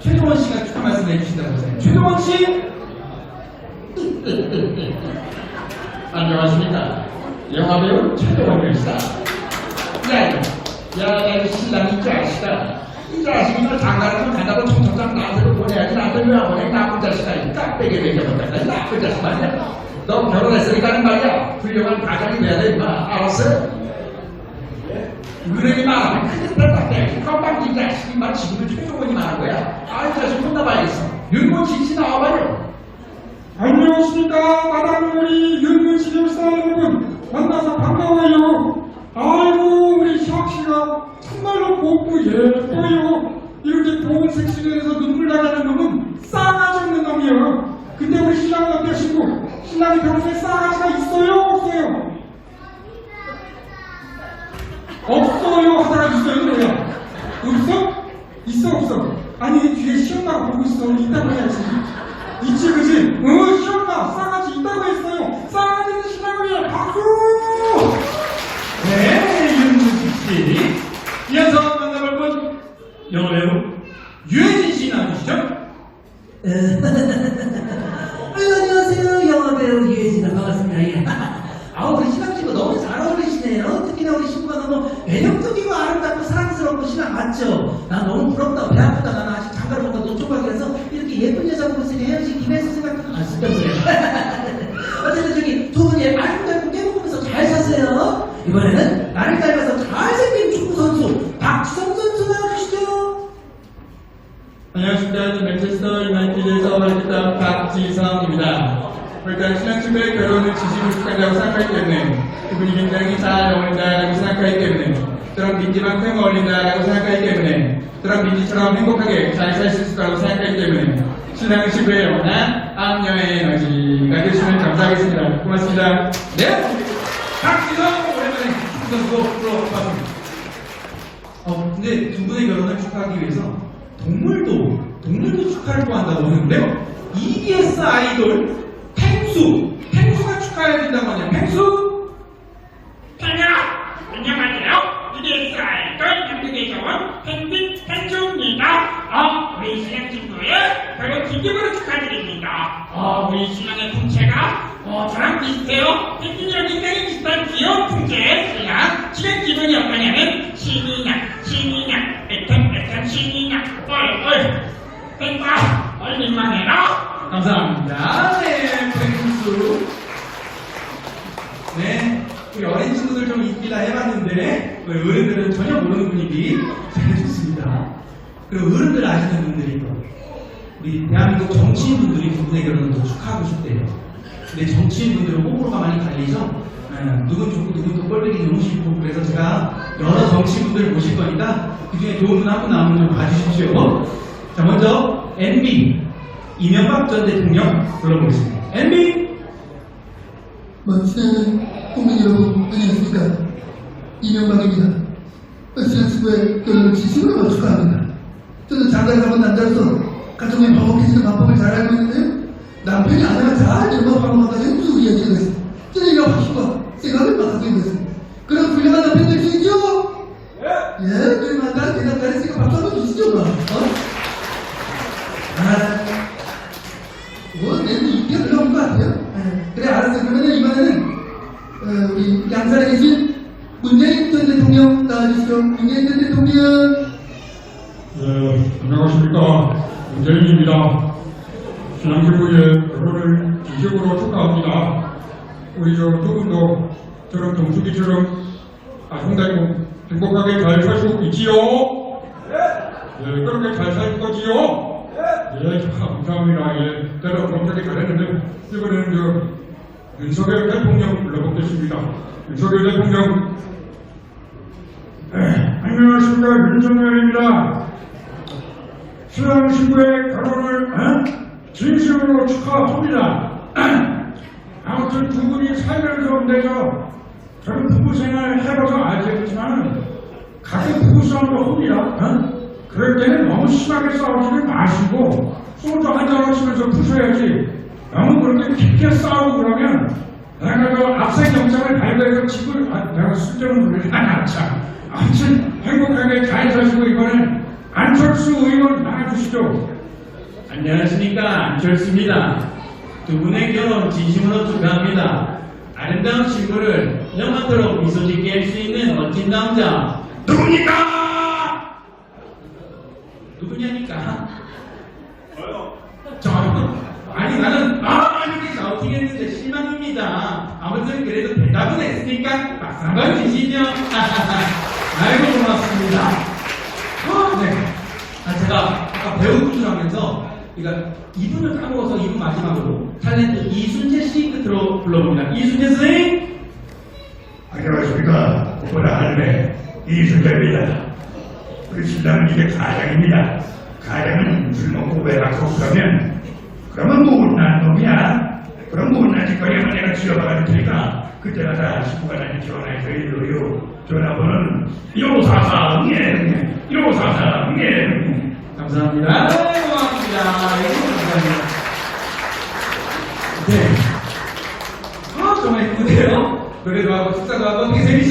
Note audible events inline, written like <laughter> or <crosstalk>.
최동원 씨가 축하 말씀 해주신다고 하세요. 최동원 씨! 안녕하십니까. 영화배우 최동원입니다. 야, 야, 야, 이 신랑 이 자식아. 이 자식이 너 장가를 좀 간다고 청첩장 나한테로 보내야지. 나한테 왜안 보내? 나쁜 자식아. 이 매겨본다. 이 나쁜 자식 말이야. 너 결혼했으니까는 말이야. 훌륭한 가장이 돼야 돼, 임마. 알았어? 그러지 마. 깜빡이 자식이 막 지금은 최종원이 말한 거야. 아, 이 자식 혼나봐야겠어. 윤모 진씨 나와봐요. 안녕하십니까? 마당놀이 윤문식 열사 여러분. 만나서 반가워요. 아이고 우리 혁씨가 정말로 곱고 예뻐요. 이렇게 좋은 색시간에서 눈물 나가는 놈은 싸가지 없는 놈이에요. 근데 우리 신랑은 어떠시고? 신랑이 평소에 싸가지가 있어 없어? 아니 뒤에 시엄마가 보고 있어. 있다고 해야지. 있지 그지? 어 시엄마 싸가지 있다고 했어요 싸가지 있는 신랑이에요 박수 네, 윤무식 씨. 이어서 만나볼 분, 영화배우 유해진 씨 나오시죠? 아유, 안녕하세요. 영화배우 유해진입니다. 반갑습니다. 예. 아우, 우리 신랑친구 너무 잘 어울리시네요. 특히나 우리 신부가 너무 매력적이고 아름답고 사랑스럽고 신랑 맞죠? 나 너무 부럽다. 배 아프다. 나는 아직 장가를 못 가도 좁아해서 이렇게 있으니 헤어진 김혜수 생각도 안 그래요. 어쨌든 저기 두 분이 아름답고 깨먹으면서 잘 사세요. 이번에는 나를 닮아서 잘생긴 축구 선수 박지성 선수 나와주시죠. 안녕하십니까. 맨체스터 유나이티드에서 활동했던 박지성입니다. 일단 신랑 친구의 결혼을 지지고 축한다고 생각하기 때문에 그분이 굉장히 잘 어울린다라고 생각하기 때문에 저랑 민지만큼 어울린다라고 생각하기 때문에 저랑 민지처럼 행복하게 잘 살수 거라고 생각하기 때문에 친구의 영원한 암녀의 에너지가 되시면 감사하겠습니다. 고맙습니다. 네! 박지성! 오랜만에 선수 들어봤습니다. 어, 근데 두 분의 결혼을 축하하기 위해서 동물도, 동물도 축하를 또 한다고 하는데요. EBS 아이돌 펭수! 펭수가 축하해야 된다고 하네요. 펭수! 팬여 안녕하세요. EBS 아이돌 한국에서 온 팬빈 팬수입니다. 어, 우리 신랑 결혼 진심으로 축하드립니다. 어, 우리 신랑의 풍채가 어, 저랑 비슷해요. 팬빈이랑 굉장히 비슷한 귀여운 풍채의 신랑. 지금 기분이 어떠냐면 신이냐, 신이냐, 애탄 애탄 신이냐, 얼얼. 팬과 얼린만 해라. 감사합니다. 네, 펭수. 네, 우리 어린 친구들 좀 있기다 해봤는데, 우리 어른들은 전혀 모르는 분위기 잘 좋습니다. 그리고 어른들 아시는 분들이 또, 우리 대한민국 정치인분들이 두 분의 결혼을 더 축하하고 싶대요. 근데 정치인분들은 호불호가 많이 갈리죠? 네, 누군 좋고 누군 또 꼴보기 너무 싫고 그래서 제가 여러 정치인분들을 모실 거니까 그 중에 좋은 분 한 분 나오면 좀 봐주십시오. 자, 먼저 MB 이명박 전 대통령 불러보겠습니다. MB 만신의 국민 여러분 안녕하십니까 이명박입니다 신랑 친구의 결혼을 진심으로 축하합니다 저는 장가를 가본 남자로서 가정의 화목해지는 방법을 잘 알고 있는데요 남편이 아내가 잘 연마하고 하다 형수 이야기가 있습니다 저는 이런 확신과 생각을 맡아고 있습니다 그런 훌륭한 남편 될 수 있죠? 예, 그러면 난 대답 잘했으니까 박수 한번 주시죠 그럼 어? 아, 뭐, 내도 이게 올라온 것 같아요. 네. 그래, 알았어. 그러면은 이번에는, 어, 우리 양산에 계신 문재인 전 대통령 나와주시죠. 문재인 전 대통령. 네, 안녕하십니까 문재인입니다 신랑신부의 결혼을 진심으로 축하합니다 우리 저 두 분도 저런 동숙이처럼 아송달고 행복하게 잘 살 수 있지요? 네, 그렇게 잘 살 거지요? 예, 참, 감사합니다. 예, 제가 검색이 잘했는데, 이번에는 저, 윤석열 대통령 불러보겠습니다. 윤석열 대통령. 네, 안녕하십니까. 윤석열입니다. 신랑 신부의 결혼을, 어? 진심으로 축하합니다. <clears throat> 아무튼 두 분이 살면서 내서 저는 부부 생활 해봐서 알겠지만, 가끔 부부 싸움도 합니다. 어? 그럴 때는 너무 심하게 싸우지는 마시고 소주 한잔 하시면서 푸셔야지 너무 그렇게 깊게 싸우고 그러면 내가 그 앞선 영상을 발견해서 집을 아, 내가 술자는 그러지 않아 참 아무튼 행복하게 잘 사시고 이번엔 안철수 의원 나와주세요 주시죠. 안녕하십니까 안철수입니다. 두 분의 결혼 진심으로 축하합니다. 아름다운 신부를 영원토록 미소 짓게 할 수 있는 멋진 남자 누굽니까? 누구냐니까? 저요? 아니 나는 아 이렇게 샤우팅했는데 실망입니다. 아무튼 그래도 대답은 했으니까 한번 주시죠. <laughs> 아이고 고맙습니다. 아, 네. 아, 제가 아까 배우 분들하면서 그러니까 이분을 까먹어서 이분 마지막으로 탤런트 이순재 씨 끝으로 불러봅니다. 이순재 선생님! 안녕하십니까. 보라 할매 이순재입니다. 우리 신랑은 이제 가장입니다. 가장은 술 먹고 외박하고 그러면 그러면 못난 놈이야. 그럼 못난 짓거리 하면 내가 지어박아줄 테니까 그때마다 식구가 나한테 전화해서 일로요. 전화번호는 1544 1544 감사합니다. 아, 고맙습니다. 네. 아, 정말